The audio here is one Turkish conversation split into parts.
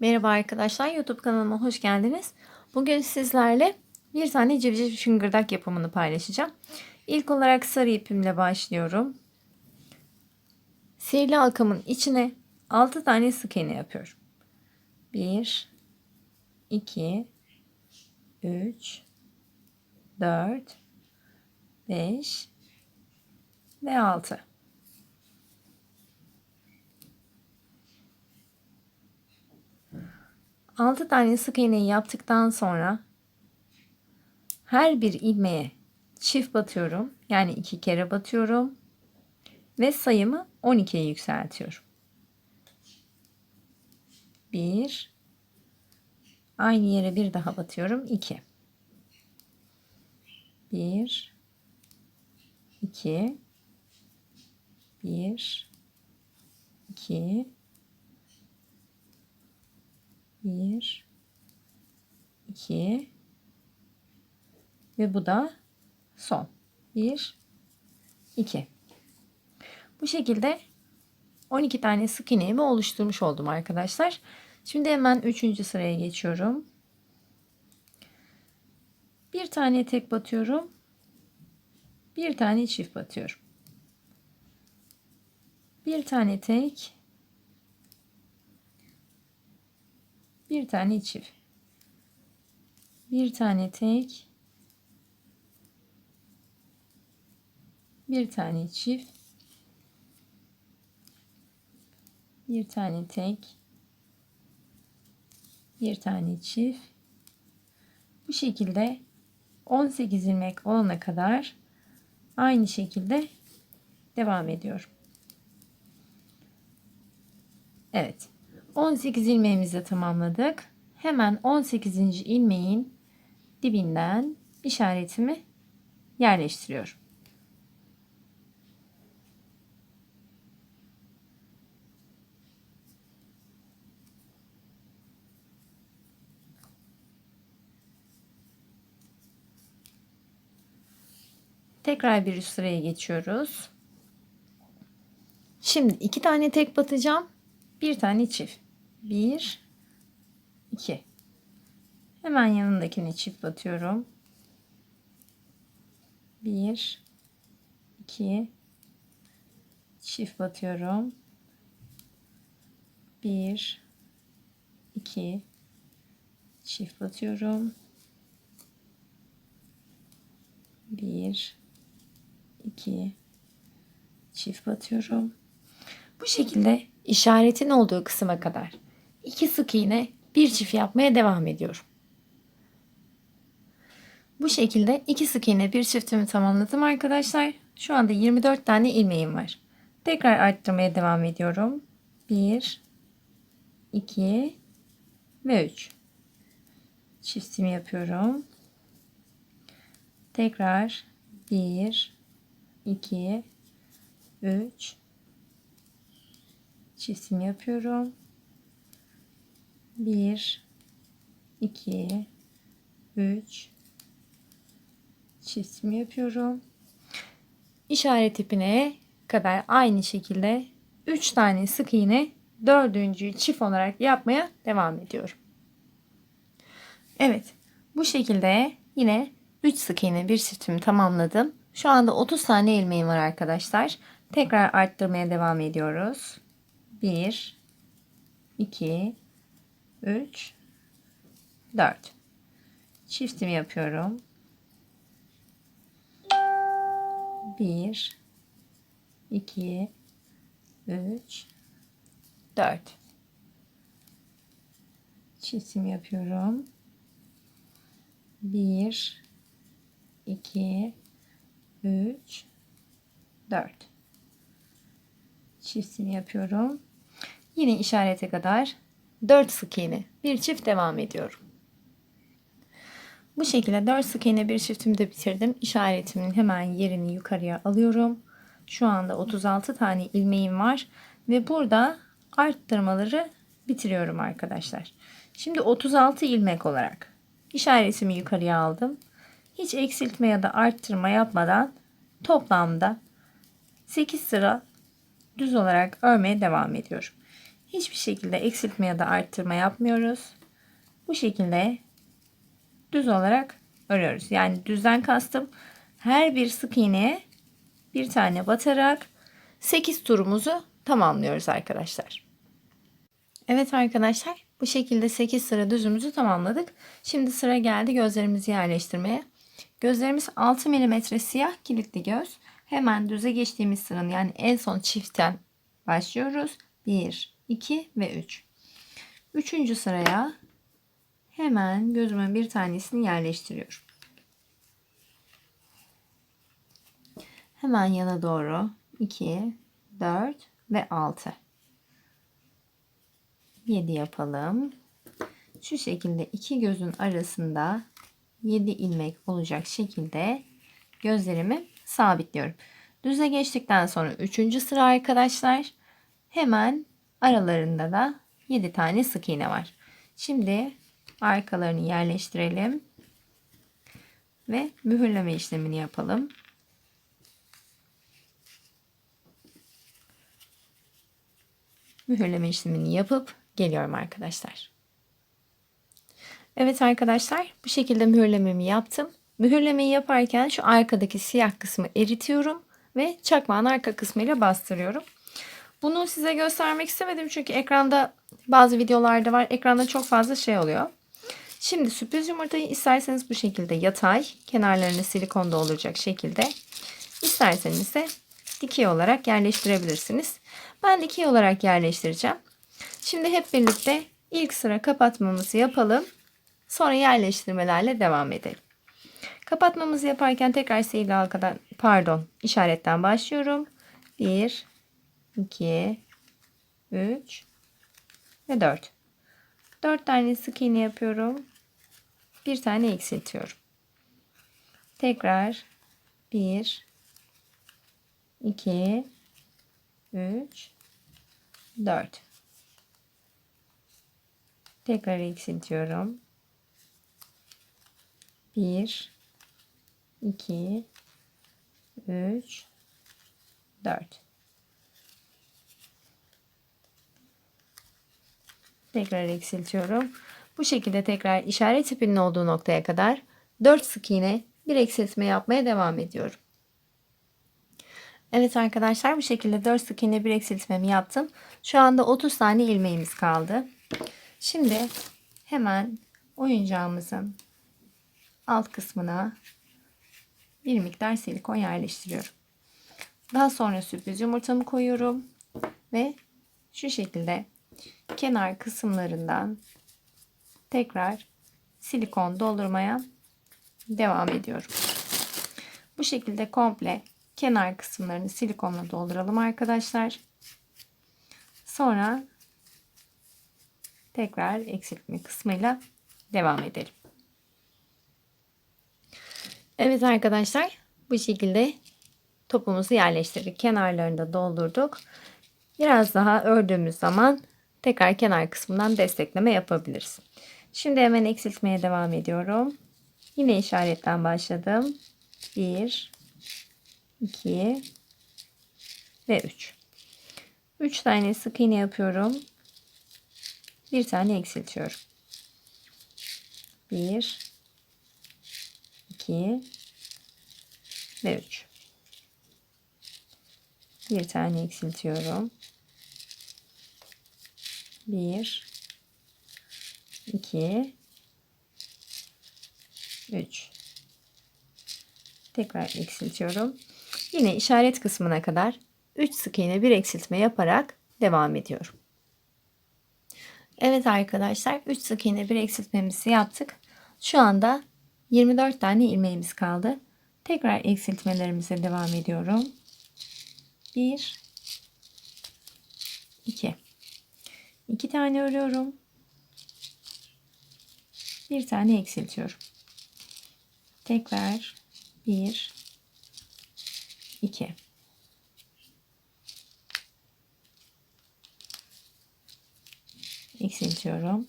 Merhaba arkadaşlar, YouTube kanalıma hoş geldiniz. Bugün sizlerle bir tane civciv şıngırdak yapımını paylaşacağım. İlk olarak sarı ipimle başlıyorum. Sihirli halkamın içine 6 tane sık iğne yapıyorum. 1 2 3 4 5 ve 6. Altı tane sık iğneyi yaptıktan sonra her bir ilmeğe çift batıyorum. Yani iki kere batıyorum. Ve sayımı 12'ye yükseltiyorum. 1 Aynı yere bir daha batıyorum. 2 1 2 1 2 1 2 ve bu da son. 1 2 Bu şekilde 12 tane sık iğneğimi oluşturmuş oldum arkadaşlar. Şimdi hemen 3. sıraya geçiyorum. Bir tane tek batıyorum. Bir tane çift batıyorum. Bir tane tek bir tane çift bir tane tek. Bir tane çift bir tane tek. Bir tane çift bu şekilde 18 ilmek olana kadar aynı şekilde devam ediyorum. Evet. 18 ilmeğimizi tamamladık. Hemen 18. ilmeğin dibinden işaretimi yerleştiriyorum. Tekrar bir üst sıraya geçiyoruz. Şimdi iki tane tek batacağım. Bir tane çift. 1 2 Hemen yanındakini çift batıyorum. 1 2 çift batıyorum. 1 2 çift batıyorum. 1 2 çift batıyorum. Bu şekilde işaretin olduğu kısma kadar iki sık iğne bir çift yapmaya devam ediyorum. Bu şekilde iki sık iğne bir çiftimi tamamladım arkadaşlar. Şu anda 24 tane ilmeğim var. Tekrar arttırmaya devam ediyorum. 1 2 ve 3 çiftimi yapıyorum. Tekrar 1 2 3 çiftimi yapıyorum. 1 2 3 çiftimi yapıyorum. İşaret ipine kadar aynı şekilde 3 tane sık iğne dördüncüyü çift olarak yapmaya devam ediyorum. Evet bu şekilde yine 3 sık iğne bir çiftimi tamamladım. Şu anda 30 tane ilmeğim var arkadaşlar. Tekrar arttırmaya devam ediyoruz. 1 2 3 4 çiftimi yapıyorum. 1 2 3 4 çiftimi yapıyorum. 1 2 3 4 çiftimi yapıyorum. Yine işarete kadar 4 sık iğne bir çift devam ediyorum. Bu şekilde 4 sık iğne bir çiftimi de bitirdim. İşaretimin hemen yerini yukarıya alıyorum. Şu anda 36 tane ilmeğim var ve burada arttırmaları bitiriyorum arkadaşlar. Şimdi 36 ilmek olarak işaretimi yukarıya aldım. Hiç eksiltme ya da arttırma yapmadan toplamda 8 sıra düz olarak örmeye devam ediyorum. Hiçbir şekilde eksiltme ya da arttırma yapmıyoruz. Bu şekilde düz olarak örüyoruz. Yani düzden kastım her bir sık iğneye bir tane batarak 8 turumuzu tamamlıyoruz arkadaşlar. Evet arkadaşlar bu şekilde 8 sıra düzümüzü tamamladık. Şimdi sıra geldi gözlerimizi yerleştirmeye. Gözlerimiz 6 mm siyah kilitli göz. Hemen düze geçtiğimiz sıranın yani en son çiftten başlıyoruz. 1, 2 ve 3. Üçüncü sıraya hemen gözümün bir tanesini yerleştiriyorum. Hemen yana doğru 2, 4 ve 6. 7 yapalım. Şu şekilde iki gözün arasında 7 ilmek olacak şekilde gözlerimi sabitliyorum. Düze geçtikten sonra 3. sıra arkadaşlar hemen aralarında da 7 tane sık iğne var. Şimdi arkalarını yerleştirelim ve mühürleme işlemini yapalım. Mühürleme işlemini yapıp geliyorum arkadaşlar. Evet arkadaşlar bu şekilde mühürlememi yaptım. Mühürlemeyi yaparken şu arkadaki siyah kısmı eritiyorum ve çakmağın arka kısmıyla bastırıyorum. Bunu size göstermek istemedim çünkü ekranda bazı videolarda var. Ekranda çok fazla şey oluyor. Şimdi sürpriz yumurtayı isterseniz bu şekilde yatay, kenarlarını silikonda olacak şekilde, isterseniz de dikey olarak yerleştirebilirsiniz. Ben dikey olarak yerleştireceğim. Şimdi hep birlikte ilk sıra kapatmamızı yapalım. Sonra yerleştirmelerle devam edelim. Kapatmamızı yaparken tekrar sihirli halkadan pardon işaretten başlıyorum. 1 2 3 ve 4. 4 tane sık iğne yapıyorum. Bir tane eksiltiyorum. Tekrar 1 2 3 4 Tekrar eksiltiyorum. 1 2 3 4 Tekrar eksiltiyorum. Bu şekilde tekrar işaret ipinin olduğu noktaya kadar 4 sık iğne bir eksiltme yapmaya devam ediyorum. Evet arkadaşlar bu şekilde 4 sık iğne bir eksiltmemi yaptım. Şu anda 30 tane ilmeğimiz kaldı. Şimdi hemen oyuncağımızın alt kısmına bir miktar silikon yerleştiriyorum. Daha sonra sürpriz yumurtamı koyuyorum ve şu şekilde kenar kısımlarından tekrar silikon doldurmaya devam ediyorum. Bu şekilde komple kenar kısımlarını silikonla dolduralım arkadaşlar. Sonra tekrar eksiltme kısmıyla devam edelim. Evet arkadaşlar bu şekilde topumuzu yerleştirdik. Kenarlarını da doldurduk. Biraz daha ördüğümüz zaman tekrar kenar kısmından destekleme yapabiliriz. Şimdi hemen eksiltmeye devam ediyorum. Yine işaretten başladım. 1 2 ve 3. 3 tane sık iğne yapıyorum. Bir tane eksiltiyorum. 1 2 ve 3. Bir tane eksiltiyorum. 1 2 3 tekrar eksiltiyorum. Yine işaret kısmına kadar 3 sık iğne bir eksiltme yaparak devam ediyorum. Evet arkadaşlar 3 sık iğne bir eksiltmemizi yaptık. Şu anda 24 tane ilmeğimiz kaldı. Tekrar eksiltmelerimize devam ediyorum. 1 2 2 tane örüyorum. Bir tane eksiltiyorum. Tekrar 1 2 eksiltiyorum.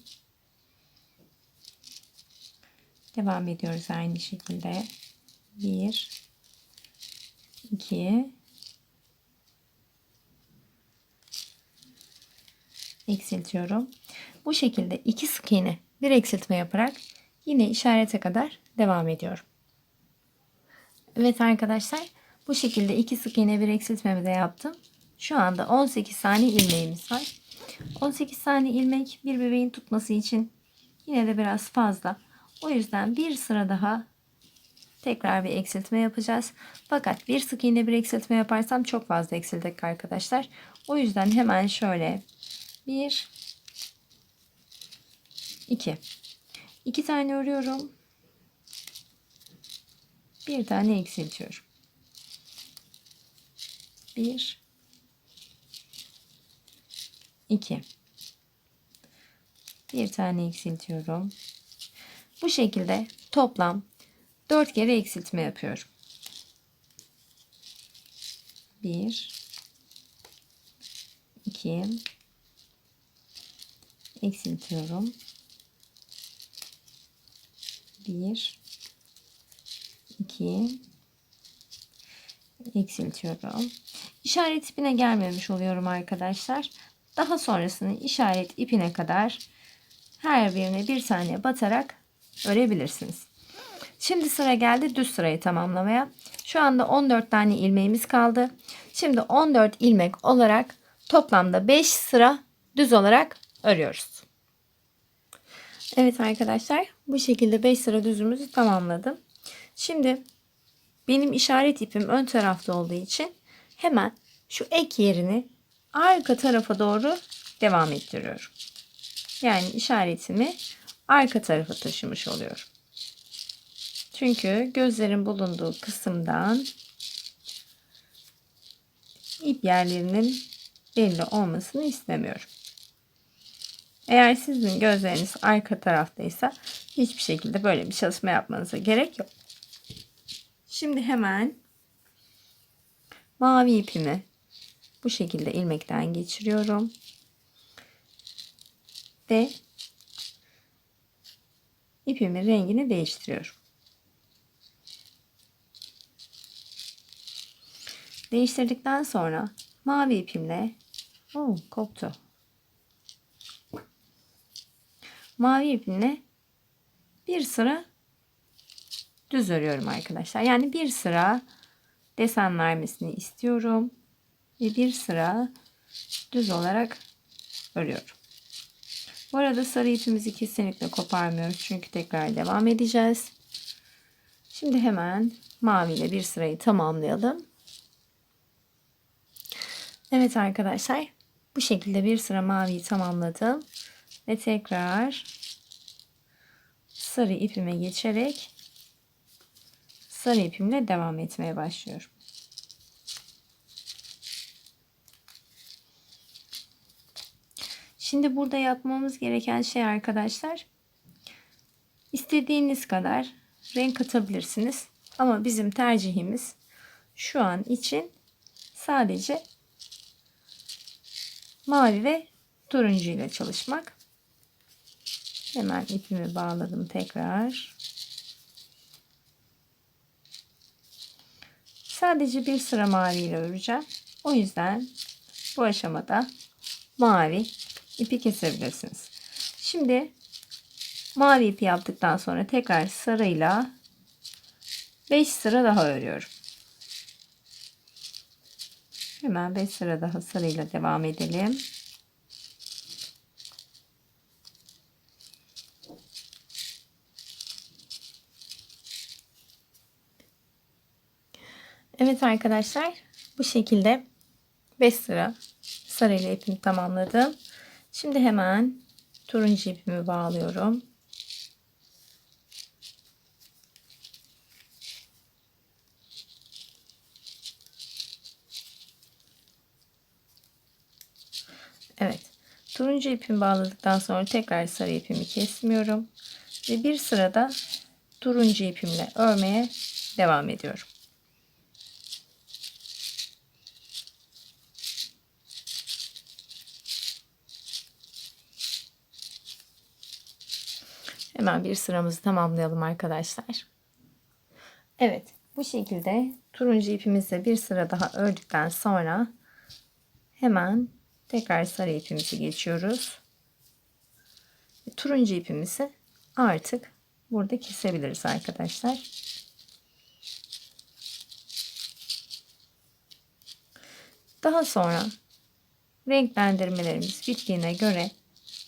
Devam ediyoruz aynı şekilde. 1 2 eksiltiyorum. Bu şekilde iki sık iğne bir eksiltme yaparak yine işarete kadar devam ediyorum. Evet arkadaşlar bu şekilde iki sık iğne bir eksiltmemi de yaptım. Şu anda 18 tane ilmeğimiz var. 18 tane ilmek bir bebeğin tutması için yine de biraz fazla. O yüzden bir sıra daha tekrar bir eksiltme yapacağız. Fakat bir sık iğne bir eksiltme yaparsam çok fazla eksildik arkadaşlar. O yüzden hemen şöyle bir iki iki tane örüyorum. Bir tane eksiltiyorum. Bir 2 bir tane eksiltiyorum. Bu şekilde toplam 4 kere eksiltme yapıyorum. 1 2 eksiltiyorum. 1 2 eksiltiyorum. İşaret ipine gelmemiş oluyorum arkadaşlar. Daha sonrasını işaret ipine kadar her birine bir tane batarak örebilirsiniz. Şimdi sıra geldi düz sırayı tamamlamaya. Şu anda 14 tane ilmeğimiz kaldı. Şimdi 14 ilmek olarak toplamda 5 sıra düz olarak örüyoruz. Evet arkadaşlar bu şekilde 5 sıra düzümüzü tamamladım. Şimdi benim işaret ipim ön tarafta olduğu için hemen şu ek yerini arka tarafa doğru devam ettiriyorum. Yani işaretimi arka tarafa taşımış oluyorum. Çünkü gözlerin bulunduğu kısımdan ip yerlerinin belli olmasını istemiyorum. Eğer sizin gözleriniz arka taraftaysa hiçbir şekilde böyle bir çalışma yapmanıza gerek yok. Şimdi hemen mavi ipimi bu şekilde ilmekten geçiriyorum. Ve ipimin rengini değiştiriyorum. Değiştirdikten sonra mavi ipimle oh, koptu. Mavi ipimle bir sıra düz örüyorum arkadaşlar. Yani bir sıra desen vermesini istiyorum ve bir sıra düz olarak örüyorum. Bu arada sarı ipimizi kesinlikle koparmıyoruz çünkü tekrar devam edeceğiz. Şimdi hemen mavi ile bir sırayı tamamlayalım. Evet arkadaşlar bu şekilde bir sıra maviyi tamamladım ve tekrar sarı ipime geçerek sarı ipimle devam etmeye başlıyorum. Şimdi burada yapmamız gereken şey arkadaşlar istediğiniz kadar renk atabilirsiniz. Ama bizim tercihimiz şu an için sadece mavi ve turuncu ile çalışmak. Hemen ipimi bağladım tekrar. Sadece bir sıra mavi ile öreceğim. O yüzden bu aşamada mavi ipi kesebilirsiniz. Şimdi mavi ipi yaptıktan sonra tekrar sarıyla 5 sıra daha örüyorum. Hemen 5 sıra daha sarıyla devam edelim. Evet arkadaşlar bu şekilde 5 sıra sarıyla ipimi tamamladım. Şimdi hemen turuncu ipimi bağlıyorum. Evet. Turuncu ipimi bağladıktan sonra tekrar sarı ipimi kesmiyorum. Ve bir sırada turuncu ipimle örmeye devam ediyorum. Hemen bir sıramızı tamamlayalım arkadaşlar. Evet bu şekilde turuncu ipimizle bir sıra daha ördükten sonra hemen Tekrar sarı ipimizi geçiyoruz. Turuncu ipimizi artık burada kesebiliriz arkadaşlar. Daha sonra renklendirmelerimiz bittiğine göre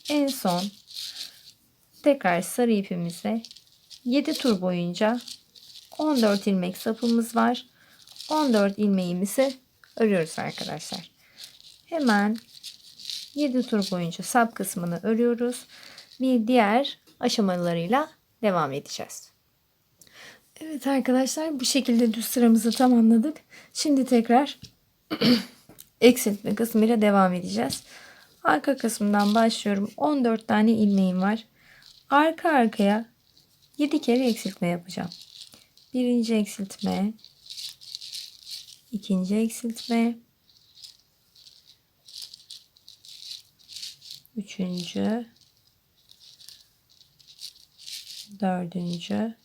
en son tekrar sarı ipimizle 7 tur boyunca 14 ilmek sapımız var. 14 ilmeğimizi örüyoruz arkadaşlar. Hemen 7 tur boyunca sap kısmını örüyoruz. Bir diğer aşamalarıyla devam edeceğiz. Evet arkadaşlar bu şekilde düz sıramızı tamamladık. Şimdi tekrar eksiltme kısmıyla devam edeceğiz. Arka kısmından başlıyorum. 14 tane ilmeğim var. Arka arkaya 7 kere eksiltme yapacağım. Birinci eksiltme, ikinci eksiltme, üçüncü, dördüncü,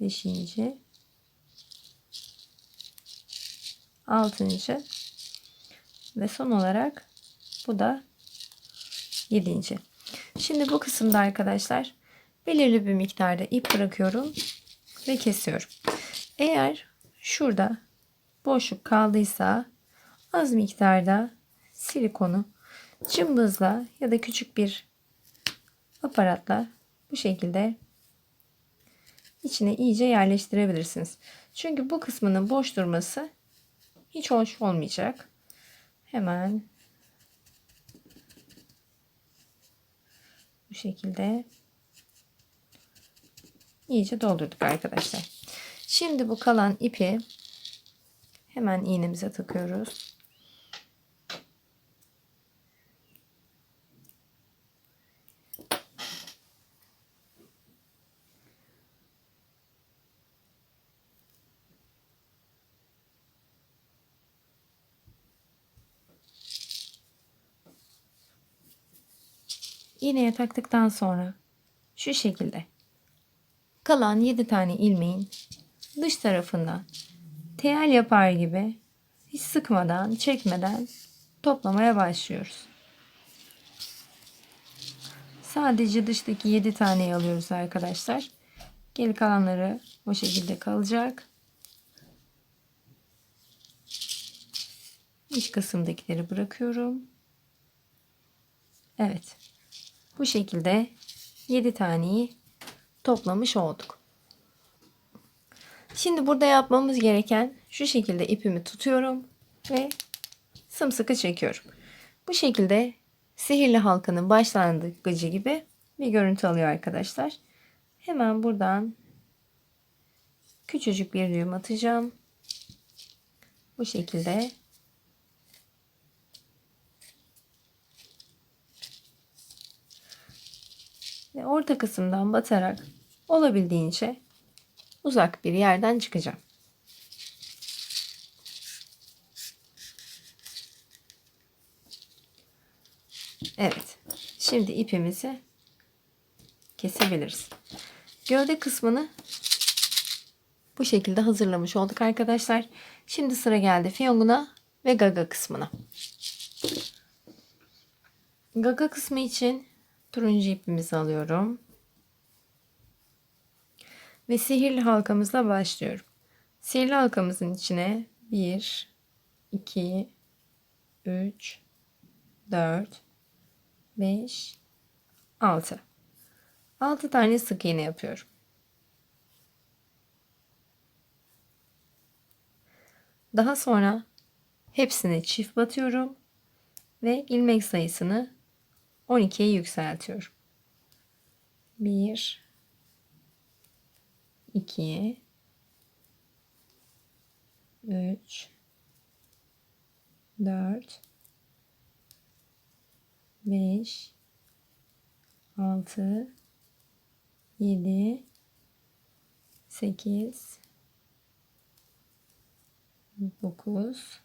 beşinci, altıncı ve son olarak bu da yedinci. Şimdi bu kısımda arkadaşlar belirli bir miktarda ip bırakıyorum ve kesiyorum. Eğer şurada boşluk kaldıysa az miktarda silikonu cımbızla ya da küçük bir aparatla bu şekilde içine iyice yerleştirebilirsiniz. Çünkü bu kısmının boş durması hiç hoş olmayacak. Hemen bu şekilde iyice doldurduk arkadaşlar. Şimdi bu kalan ipi hemen iğnemize takıyoruz. İğneye taktıktan sonra şu şekilde kalan 7 tane ilmeğin dış tarafından tel yapar gibi hiç sıkmadan, çekmeden toplamaya başlıyoruz. Sadece dıştaki 7 taneyi alıyoruz arkadaşlar. Geri kalanları o şekilde kalacak. İç kısımdakileri bırakıyorum. Evet. Bu şekilde 7 taneyi toplamış olduk. Şimdi burada yapmamız gereken şu şekilde ipimi tutuyorum ve sımsıkı çekiyorum. Bu şekilde sihirli halkanın başlangıcı gibi bir görüntü alıyor arkadaşlar. Hemen buradan küçücük bir düğüm atacağım. Bu şekilde ve orta kısımdan batarak olabildiğince uzak bir yerden çıkacağım. Evet. Şimdi ipimizi kesebiliriz. Gövde kısmını bu şekilde hazırlamış olduk arkadaşlar. Şimdi sıra geldi fiyonguna ve gaga kısmına. Gaga kısmı için turuncu ipimizi alıyorum. Ve sihirli halkamızla başlıyorum. Sihirli halkamızın içine 1, 2, 3, 4, 5, 6. 6 tane sık iğne yapıyorum. Daha sonra hepsini çift batıyorum ve ilmek sayısını 12'ye yükseltiyorum. 1 2 3 4 5 6 7 8 9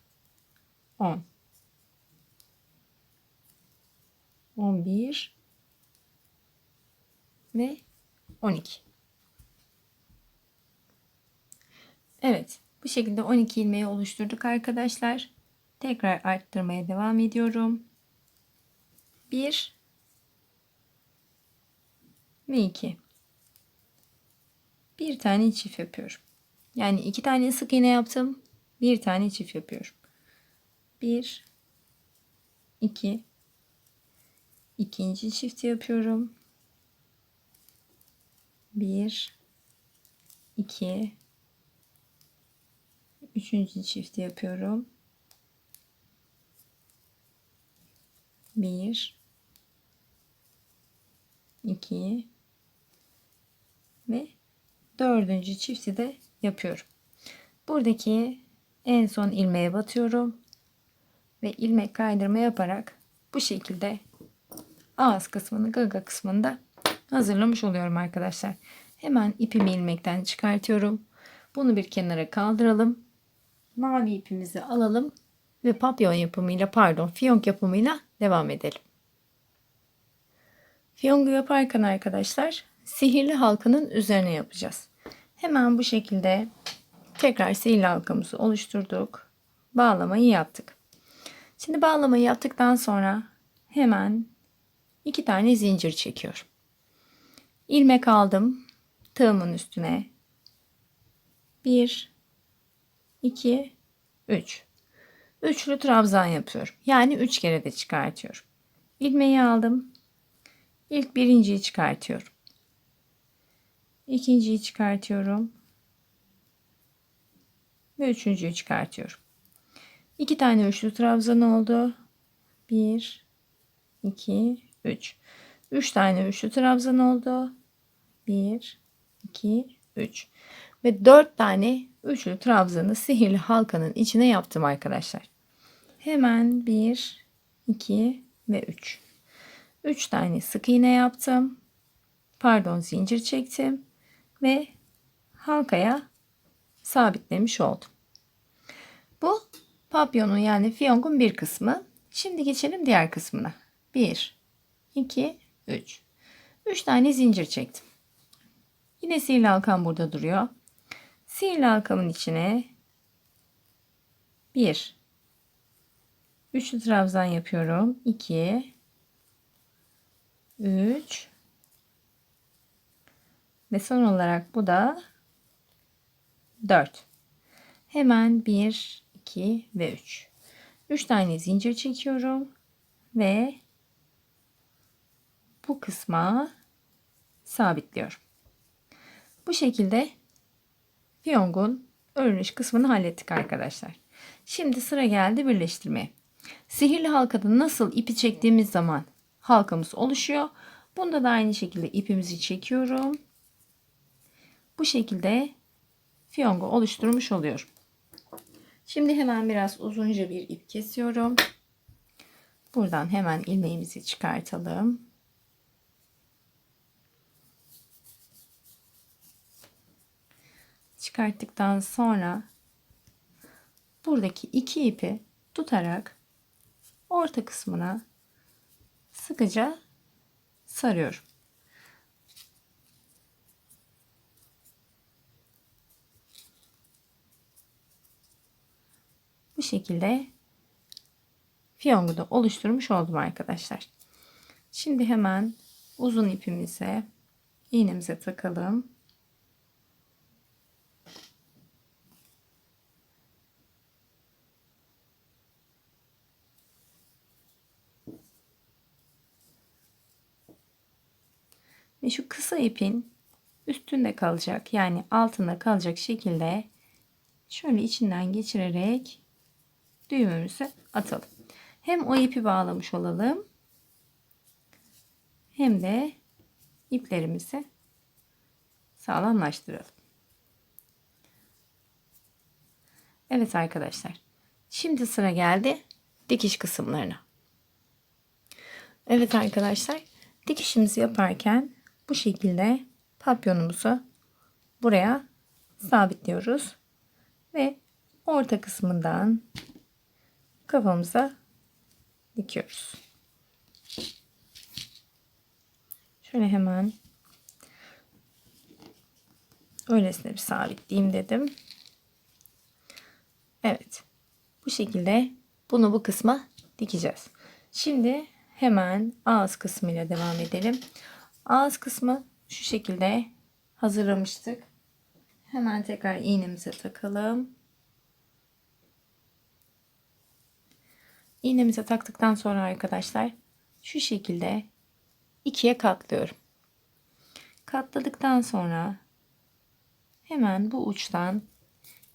10 11 ve 12. Evet, bu şekilde 12 ilmeği oluşturduk arkadaşlar. Tekrar arttırmaya devam ediyorum. 1 ve 2. Bir tane çift yapıyorum. Yani iki tane sık iğne yaptım. Bir tane çift yapıyorum. 1 2 ikinci çifti yapıyorum. 1 2 üçüncü çifti yapıyorum. 1 2 ve dördüncü çifti de yapıyorum. Buradaki en son ilmeğe batıyorum ve ilmek kaydırma yaparak bu şekilde ağız kısmını gaga kısmında hazırlamış oluyorum arkadaşlar. Hemen ipimi ilmekten çıkartıyorum. Bunu bir kenara kaldıralım. Mavi ipimizi alalım ve papyon yapımıyla pardon fiyonk yapımıyla devam edelim. Fiyongu yaparken arkadaşlar sihirli halkanın üzerine yapacağız. Hemen bu şekilde tekrar sihirli halkamızı oluşturduk. Bağlamayı yaptık. Şimdi bağlamayı yaptıktan sonra hemen iki tane zincir çekiyorum. İlmek aldım. Tığımın üstüne. 1 2 3 Üçlü trabzan yapıyorum. Yani üç kere de çıkartıyorum. İlmeği aldım. İlk birinciyi çıkartıyorum. İkinciyi çıkartıyorum. Ve üçüncüyü çıkartıyorum. İki tane üçlü trabzan oldu. Bir, iki, üç. Üç tane üçlü trabzan oldu. Bir, iki, üç. Ve dört tane üçlü trabzanı sihirli halkanın içine yaptım arkadaşlar. Hemen bir, iki ve üç. Üç tane sık iğne yaptım. Pardon zincir çektim. Ve halkaya sabitlemiş oldum. Bu papyonun yani fiyongun bir kısmı. Şimdi geçelim diğer kısmına. 1, 2, 3. 3 tane zincir çektim. Yine sihirli halkam burada duruyor. Sihirli halkamın içine 1, 3 trabzan yapıyorum. 2, 3 ve son olarak bu da 4. Hemen 1, 2 ve 3. 3 tane zincir çekiyorum ve bu kısma sabitliyorum. Bu şekilde fiyongun örülüş kısmını hallettik arkadaşlar. Şimdi sıra geldi birleştirmeye. Sihirli halkada nasıl ipi çektiğimiz zaman halkamız oluşuyor. Bunda da aynı şekilde ipimizi çekiyorum. Bu şekilde fiyongu oluşturmuş oluyorum. Şimdi hemen biraz uzunca bir ip kesiyorum. Buradan hemen ilmeğimizi çıkartalım. Çıkarttıktan sonra buradaki iki ipi tutarak orta kısmına sıkıca sarıyorum. Bu şekilde fiyongu da oluşturmuş oldum arkadaşlar. Şimdi hemen uzun ipimize iğnemize takalım. Ve şu kısa ipin üstünde kalacak yani altında kalacak şekilde şöyle içinden geçirerek düğümümüzü atalım. Hem o ipi bağlamış olalım hem de iplerimizi sağlamlaştıralım. Evet arkadaşlar. Şimdi sıra geldi dikiş kısımlarına. Evet arkadaşlar. Dikişimizi yaparken bu şekilde papyonumuzu buraya sabitliyoruz ve orta kısmından kafamıza dikiyoruz. Şöyle hemen öylesine bir sabitleyeyim dedim. Evet. Bu şekilde Bunu bu kısma dikeceğiz. Şimdi hemen ağız kısmıyla devam edelim. Ağız kısmı şu şekilde hazırlamıştık. Hemen tekrar iğnemize takalım. İğnemize taktıktan sonra arkadaşlar şu şekilde ikiye katlıyorum. Katladıktan sonra hemen bu uçtan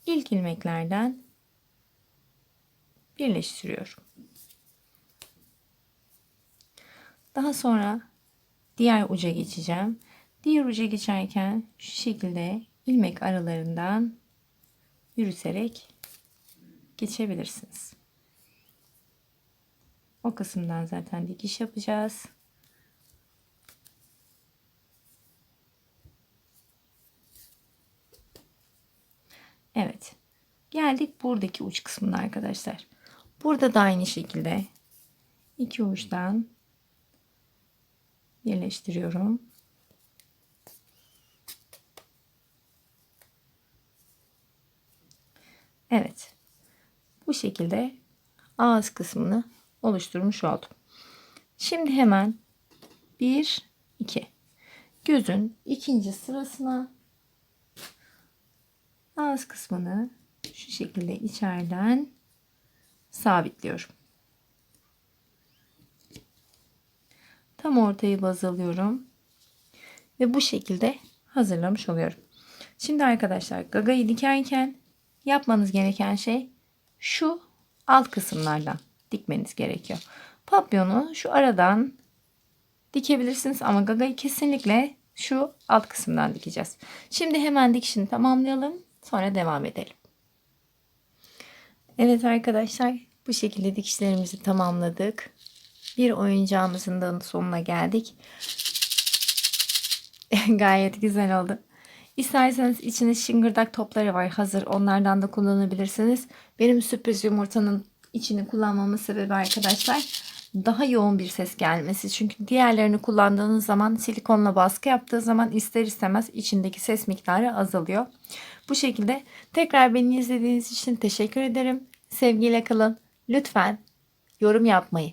ilk ilmeklerden birleştiriyorum. Daha sonra diğer uca geçeceğim. Diğer uca geçerken şu şekilde ilmek aralarından yürüterek geçebilirsiniz. O kısımdan zaten dikiş yapacağız. Evet. Geldik buradaki uç kısmına arkadaşlar. Burada da aynı şekilde iki uçtan birleştiriyorum. Evet. Bu şekilde ağız kısmını oluşturmuş oldum. Şimdi hemen 1 2 gözün ikinci sırasına ağız kısmını şu şekilde içeriden sabitliyorum. Tam ortayı baz alıyorum. Ve bu şekilde hazırlamış oluyorum. Şimdi arkadaşlar gagayı dikerken yapmanız gereken şey şu alt kısımlardan dikmeniz gerekiyor. Papyonu şu aradan dikebilirsiniz ama gagayı kesinlikle şu alt kısımdan dikeceğiz. Şimdi hemen dikişini tamamlayalım. Sonra devam edelim. Evet arkadaşlar bu şekilde dikişlerimizi tamamladık. Bir oyuncağımızın da sonuna geldik. Gayet güzel oldu. İsterseniz içinde şıngırdak topları var hazır onlardan da kullanabilirsiniz. Benim sürpriz yumurtanın içini kullanmamın sebebi arkadaşlar daha yoğun bir ses gelmesi. Çünkü diğerlerini kullandığınız zaman silikonla baskı yaptığı zaman ister istemez içindeki ses miktarı azalıyor. Bu şekilde tekrar beni izlediğiniz için teşekkür ederim. Sevgiyle kalın. Lütfen yorum yapmayı,